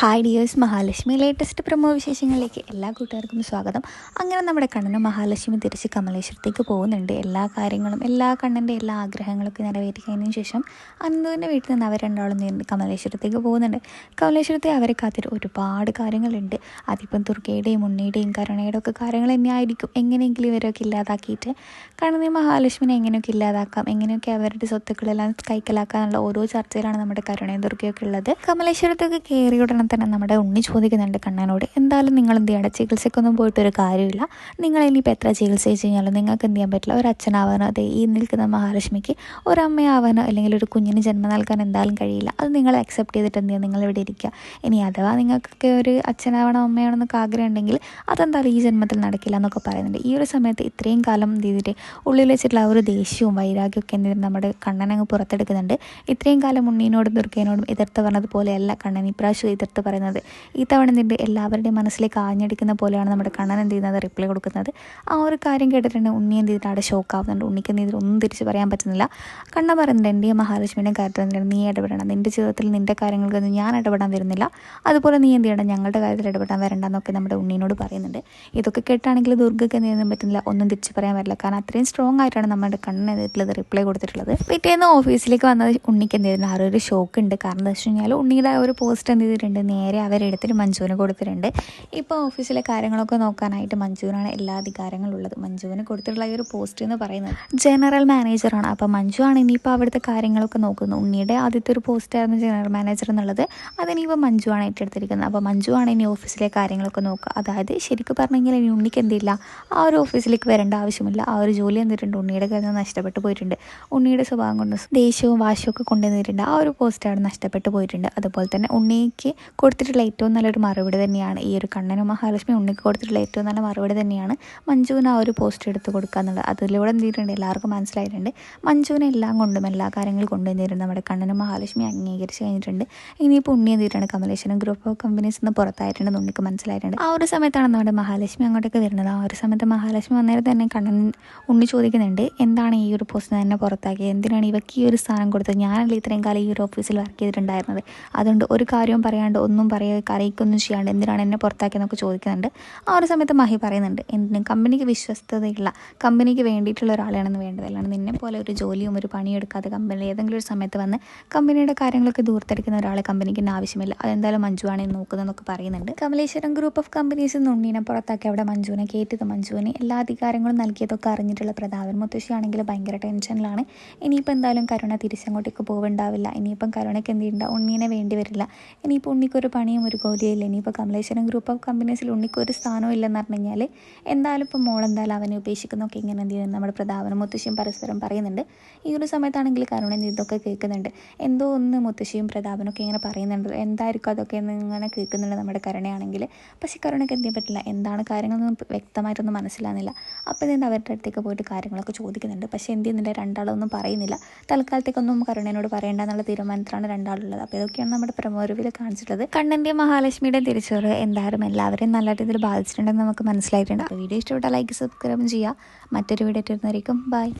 Hi dears Mahalakshmi latest promo വിശേഷങ്ങളിലേക്ക് എല്ലാ കൂട്ടുകാർക്കും സ്വാഗതം. അങ്ങനെ നമ്മുടെ കണ്ണനും മഹാലക്ഷ്മി തിരിച്ച് കമലേശ്വരത്തേക്ക് പോകുന്നുണ്ട്. എല്ലാ കാര്യങ്ങളും എല്ലാ കണ്ണന്റെ എല്ലാ ആഗ്രഹങ്ങളൊക്കെ നിറവേറ്റിക്കഴിഞ്ഞതിന് ശേഷം അനന്തുവിന്റെ വീട്ടിൽ നിന്ന് അവർ രണ്ടാളും നേരിട്ട് കമലേശ്വരത്തേക്ക് പോകുന്നുണ്ട്. കമലേശ്വരത്തെ അവരെ കാത്തിട്ട് ഒരുപാട് കാര്യങ്ങളുണ്ട്. അതിപ്പം ദുർഗയുടെയും ഉണ്ണിയുടെയും കരുണയുടെ ഒക്കെ കാര്യങ്ങൾ തന്നെയായിരിക്കും. എങ്ങനെയെങ്കിലും ഇവരൊക്കെ ഇല്ലാതാക്കിയിട്ട് കണ്ണനെ മഹാലക്ഷ്മിനെ എങ്ങനെയൊക്കെ ഇല്ലാതാക്കാം? എങ്ങനെയൊക്കെ അവരുടെ സ്വത്തുക്കളെല്ലാം കൈക്കലാക്കാനുള്ള ഓരോ ചർച്ചയിലാണ് നമ്മുടെ കരുണയും ദുർഗയൊക്കെ ഉള്ളത്. കമലേശ്വരത്തൊക്കെ കയറി ഉടനെ തന്നെ നമ്മുടെ ഉണ്ണി ചോദിക്കുന്നുണ്ട് കണ്ണനോട്. എന്തായാലും നിങ്ങൾ എന്ത് ചെയ്യണം? ചികിത്സയ്ക്കൊന്നും പോയിട്ട് ഒരു കാര്യമില്ല. നിങ്ങൾ ഇനിയിപ്പോൾ എത്ര ചികിത്സ കഴിഞ്ഞാലും നിങ്ങൾക്ക് എന്ത് ചെയ്യാൻ പറ്റില്ല? ഒരു അച്ഛനാവാനോ അതെ ഈ നിൽക്കുന്ന മഹാലക്ഷ്മിക്ക് ഒരു അല്ലെങ്കിൽ ഒരു കുഞ്ഞിന് ജന്മം നൽകാൻ എന്തായാലും കഴിയില്ല. അത് നിങ്ങൾ അക്സെപ്റ്റ് ചെയ്തിട്ട് എന്ത് നിങ്ങൾ ഇവിടെ ഇരിക്കുക. ഇനി അഥവാ നിങ്ങൾക്കൊക്കെ ഒരു അച്ഛനാവണം അമ്മയാവണം എന്നൊക്കെ ആഗ്രഹം ഉണ്ടെങ്കിൽ അതെന്തായാലും ഈ ജന്മത്തിൽ നടക്കില്ല എന്നൊക്കെ പറയുന്നുണ്ട്. ഈ ഒരു സമയത്ത് ഇത്രയും കാലം എന്ത് ചെയ്തിട്ട് ഉള്ളിൽ വെച്ചിട്ടുള്ള ആ ഒരു ദേഷ്യവും വൈരാഗ്യവും ഒക്കെ എന്ത് നമ്മുടെ കണ്ണനങ്ങ് പുറത്തെടുക്കുന്നുണ്ട്. ഇത്രയും കാലം ഉണ്ണീനോടും ദുർഗേനോടും എതിർത്ത് പറഞ്ഞതുപോലെയല്ല കണ്ണൻ. ഇപ്രാവശ്യം എതിർത്ത് പറയുന്നത്. ഈ തവണ നിന്റെ എല്ലാവരുടെയും മനസ്സിലേക്ക് ആഞ്ഞടിക്കുന്ന പോലെയാണ് നമ്മുടെ കണ്ണൻ എന്ത് ചെയ്യുന്നത്? റിപ്ലൈ കൊടുക്കുന്നത്. ആ ഒരു കാര്യം കേട്ടിട്ടുണ്ട്. ഉണ്ണി എന്ത് ചെയ്തിട്ട് അവിടെ ഷോക്ക് ആവുന്നുണ്ട്. ഉണ്ണിക്ക് എന്ത് ഒന്നും തിരിച്ച് പറയാൻ പറ്റുന്നില്ല. കണ്ണ പറയുന്നുണ്ട് എന്റെയും മഹാലക്ഷ്മിയുടെയും കാര്യത്തിൽ നീ ഇടപെടണം. നിന്റെ ജീവിതത്തിൽ നിന്റെ കാര്യങ്ങൾക്കൊന്നും ഞാൻ ഇടപെടാൻ വരുന്നില്ല. അതുപോലെ നീ എന്ത് ചെയ്യണം? ഞങ്ങളുടെ കാര്യത്തിൽ ഇടപെടാൻ വരണ്ടെന്നൊക്കെ നമ്മുടെ ഉണ്ണീനോട് പറയുന്നുണ്ട്. ഇതൊക്കെ കേട്ടാണെങ്കിൽ ദുർഗയ്ക്ക് എന്ത് ചെയ്യാൻ പറ്റുന്നില്ല. ഒന്നും തിരിച്ച് പറയാൻ പറ്റില്ല കാരണം അത്രയും സ്ട്രോങ് ആയിട്ടാണ് നമ്മുടെ കണ്ണൻ കണ്ണിനെതിട്ടുള്ളത് റിപ്ലൈ കൊടുത്തിട്ടുള്ളത്. പിറ്റേന്ന് ഓഫീസിലേക്ക് വന്നത് ഉണ്ണിക്ക് എന്ത് ചെയ്യുന്നത് ആ ഒരു ഷോക്ക് ഉണ്ട്. കാരണം എന്താ വെച്ച് കഴിഞ്ഞാൽ ഉണ്ണിയുടെ ആ ഒരു പോസ്റ്റ് എന്ത് ചെയ്തിട്ടുണ്ട്? നേരെ അവരെടുത്തിട്ട് മഞ്ജുവിന് കൊടുത്തിട്ടുണ്ട്. ഇപ്പോൾ ഓഫീസിലെ കാര്യങ്ങളൊക്കെ നോക്കാനായിട്ട് മഞ്ജുവിനാണ് എല്ലാ അധികാരങ്ങളും ഉള്ളത്. മഞ്ജുവിന് കൊടുത്തിട്ടുള്ള ഈ ഒരു പോസ്റ്റ് എന്ന് പറയുന്നത് ജനറൽ മാനേജറാണ് അപ്പോൾ മഞ്ജു ആണ് ഇനിയിപ്പോൾ അവിടുത്തെ കാര്യങ്ങളൊക്കെ നോക്കുന്നത്. ഉണ്ണിയുടെ ആദ്യത്തെ ഒരു പോസ്റ്റായിരുന്നു ജനറൽ മാനേജർ എന്നുള്ളത്. അതിനിപ്പോൾ മഞ്ജു ആണ് ഏറ്റെടുത്തിരിക്കുന്നത്. അപ്പോൾ മഞ്ജു ആണ് ഇനി ഓഫീസിലെ കാര്യങ്ങളൊക്കെ നോക്കുക. അതായത് ശരിക്കും പറഞ്ഞെങ്കിൽ ഇനി ഉണ്ണിക്ക് എന്തില്ല ആ ഒരു ഓഫീസിലേക്ക് വരേണ്ട ആവശ്യമില്ല. ആ ഒരു ജോലി എന്തിട്ടുണ്ട്? ഉണ്ണിയുടെ നിന്ന് നഷ്ടപ്പെട്ടു പോയിട്ടുണ്ട്. ഉണ്ണിയുടെ സ്വഭാവം കൊണ്ട് ദേഷ്യവും വാശിയൊക്കെ കൊണ്ടുവന്നിട്ടുണ്ട്. ആ ഒരു പോസ്റ്റ് അവിടെ നഷ്ടപ്പെട്ടു പോയിട്ടുണ്ട്. അതുപോലെ തന്നെ ഉണ്ണിക്ക് കൊടുത്തിട്ടുള്ള ഏറ്റവും നല്ലൊരു മറുപടി തന്നെയാണ്. ഈ ഒരു കണ്ണനും മഹാലക്ഷ്മി ഉണ്ണിക്ക് കൊടുത്തിട്ടുള്ള ഏറ്റവും നല്ല മറുപടി തന്നെയാണ് മഞ്ജുവിന് ആ ഒരു പോസ്റ്റ് എടുത്ത് കൊടുക്കുക എന്നുള്ളത്. അതിലൂടെ എന്ത് ചെയ്തിട്ടുണ്ട്? എല്ലാവർക്കും മനസ്സിലായിട്ടുണ്ട്. മഞ്ജുവിനെ എല്ലാം കൊണ്ടും എല്ലാ കാര്യങ്ങളും കൊണ്ടുവന്നിട്ടുണ്ട് നമ്മുടെ കണ്ണനും മഹാലക്ഷ്മി അംഗീകരിച്ച് കഴിഞ്ഞിട്ടുണ്ട്. ഇനിയിപ്പോൾ ഉണ്ണി എന്ത് ചെയ്തിട്ടുണ്ട്? കമലേശ്വരം ഗ്രൂപ്പ് ഓഫ് കമ്പനീസ് നിന്ന് പുറത്തായിട്ടുണ്ട് ഉണ്ണിക്ക് മനസ്സിലായിട്ടുണ്ട്. ആ ഒരു സമയത്താണ് നമ്മുടെ മഹാലക്ഷ്മി അങ്ങോട്ടേക്ക് വരുന്നത്. ആ ഒരു സമയത്ത് മഹാലക്ഷ്മി വന്നേരം തന്നെ കണ്ണൻ ഉണ്ണി ചോദിക്കുന്നുണ്ട് എന്താണ് ഈ ഒരു പോസ്റ്റ് തന്നെ പുറത്താക്കിയത് എന്തിനാണ് ഇവയ്ക്ക് ഈ ഒരു സ്ഥാനം കൊടുത്തത്? ഞാനല്ലേ ഇത്രയും കാലം ഈ ഒരു ഓഫീസിൽ വർക്ക് ചെയ്തിട്ടുണ്ടായിരുന്നത്? അതുകൊണ്ട് ഒരു കാര്യവും പറയാണ്ട് ഒന്നും പറയുക അറിയിക്കൊന്നും ചെയ്യാണ്ട് എന്തിനാണ് എന്നെ പുറത്താക്കിയെന്നൊക്കെ ചോദിക്കുന്നുണ്ട്. ആ ഒരു സമയത്ത് മഹി പറയുന്നുണ്ട് എന്തിനും കമ്പനിക്ക് വിശ്വസ്തതയുള്ള കമ്പനിക്ക് വേണ്ടിയിട്ടുള്ള ഒരാളാണെന്ന് വേണ്ടത് അല്ലാണ്ട് നിന്നെ പോലെ ഒരു ജോലിയും ഒരു പണിയും എടുക്കാതെ കമ്പനി ഏതെങ്കിലും ഒരു സമയത്ത് വന്ന് കമ്പനിയുടെ കാര്യങ്ങളൊക്കെ ദൂർത്തടിക്കുന്ന ഒരാളെ കമ്പനിക്ക് ആവശ്യമില്ല. അതെന്തായാലും മഞ്ജുവാണ് നോക്കുന്നതെന്നൊക്കെ പറയുന്നുണ്ട്. കമലേശ്വരം ഗ്രൂപ്പ് ഓഫ് കമ്പനീസ് ഉണ്ണീനെ പുറത്താക്കി അവിടെ മഞ്ജുവിനെ കയറ്റിയത് മഞ്ജുവിന്. എല്ലാ അധികാരങ്ങളും നൽകിയതൊക്കെ അറിഞ്ഞിട്ടുള്ള പ്രതാപൻ മുത്തശ്ശിയാണെങ്കിൽ ഭയങ്കര ടെൻഷനിലാണ് ഇനിയിപ്പോൾ എന്തായാലും കരുണ തിരിച്ചങ്ങോട്ടേക്ക് പോവുണ്ടാവില്ല. ഇനിയിപ്പം കരുണയ്ക്ക് എന്ത് ചെയ്യണ്ട? ഉണ്ണീനെ വേണ്ടി വരില്ല. ഇനിയിപ്പോൾ ഉണ്ണിക്കൊരു പണിയും ഒരു ഗോലിയില്ല ഇനിയിപ്പോൾ കമലേശ്വരം ഗ്രൂപ്പ് ഓഫ് കമ്പനീസിൽ ഉണ്ണിക്കൊരു സ്ഥാനവും ഇല്ലെന്ന് പറഞ്ഞു കഴിഞ്ഞാൽ എന്തായാലും ഇപ്പോൾ മോൾ എന്തായാലും അവനെ ഉപേക്ഷിക്കുന്നൊക്കെ ഇങ്ങനെ എന്ത് ചെയ്യുന്നു? നമ്മുടെ പ്രതാപനും മുത്തശ്ശിയും പരസ്പരം പറയുന്നുണ്ട്. ഈ ഒരു സമയത്താണെങ്കിൽ കരുണ ഇതൊക്കെ കേൾക്കുന്നുണ്ട്. എന്തോ ഒന്ന് മുത്തശ്ശിയും പ്രതാപനൊക്കെ ഇങ്ങനെ പറയുന്നുണ്ട്. എന്തായിരിക്കും അതൊക്കെ എന്ന് ഇങ്ങനെ കേൾക്കുന്നുണ്ട് നമ്മുടെ കരുണയാണെങ്കിൽ. പക്ഷേ കരുണയ്ക്ക് എന്ത് പറ്റില്ല. എന്താണ് കാര്യങ്ങളൊന്നും വ്യക്തമായിട്ടൊന്നും മനസ്സിലാകുന്നില്ല അപ്പോൾ ഇതിന്റെ അവരുടെ അടുത്തേക്ക് പോയിട്ട് കാര്യങ്ങളൊക്കെ ചോദിക്കുന്നുണ്ട്. പക്ഷേ എന്ത് ചെയ്യുന്നില്ല. രണ്ടാളൊന്നും പറയുന്നില്ല. തൽക്കാലത്തേക്കൊന്നും കരുണേനോട് പറയേണ്ട എന്നുള്ള തീരുമാനത്തിലാണ് രണ്ടാളുള്ളത്. അപ്പോൾ ഇതൊക്കെയാണ് നമ്മുടെ പ്രമോരുവിൽ കാണിച്ചിട്ടുള്ളത്. കണ്ണന്റെ മഹാലക്ഷ്മിയുടെ തിരിച്ചുവരവ് എന്തായാലും എല്ലാവരെയും നല്ല രീതിയിൽ ബാധിച്ചിട്ടുണ്ടെന്ന് നമുക്ക് മനസ്സിലായിട്ടുണ്ട്. വീഡിയോ ഇഷ്ടപ്പെട്ട ലൈക്ക് സബ്സ്ക്രൈബ് ചെയ്യുക. മറ്റൊരു വീഡിയോ ഇട്ടിരുന്നതായിരിക്കും ബൈ